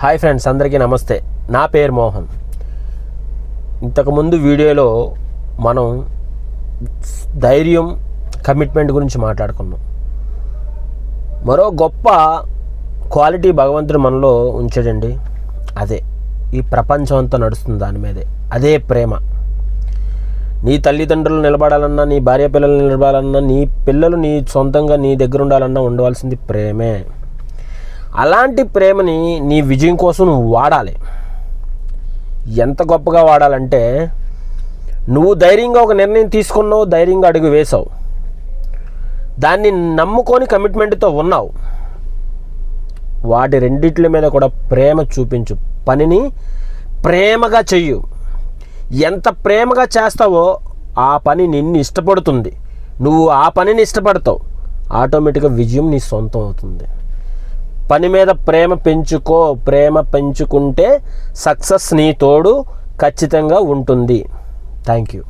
Hi friends అందరికీ నమస్తే. నా పేరు మోహన్. ఇంతకుముందు వీడియోలో మనం ధైర్యం కమిట్మెంట్ గురించి మాట్లాడుకున్నాం. మరో గొప్ప క్వాలిటీ భగవంతుడు మనలో ఉంచాడండి. అదే ఈ ప్రపంచం అంతా నడుస్తుంది దాని మీదే. అదే ప్రేమ. నీ తల్లిదండ్రులు నిలబడాలన్నా నీ భార్య పిల్లలు నిలబడాలన్నా నీ పిల్లలు నీ సొంతంగా నీ దగ్గర ఉండాలన్నా ఉండవలసింది ప్రేమే. అలాంటి ప్రేమని నీ విజయం కోసం నువ్వు వాడాలి. ఎంత గొప్పగా వాడాలంటే నువ్వు ధైర్యంగా ఒక నిర్ణయం తీసుకున్నావు ధైర్యంగా అడుగు వేసావు దాన్ని నమ్ముకొని కమిట్మెంట్తో ఉన్నావు. వాటి రెండిట్ల మీద కూడా ప్రేమ చూపించు. పనిని ప్రేమగా చెయ్యు. ఎంత ప్రేమగా చేస్తావో ఆ పని నిన్ను ఇష్టపడుతుంది. నువ్వు ఆ పనిని ఇష్టపడతావు. ఆటోమేటిక్గా విజయం నీ సొంతం అవుతుంది. పని మీద ప్రేమ పెంచుకో ప్రేమ పెంచుకుంటే సక్సెస్ నీ తోడు ఖచ్చితంగా ఉంటుంది. Thank you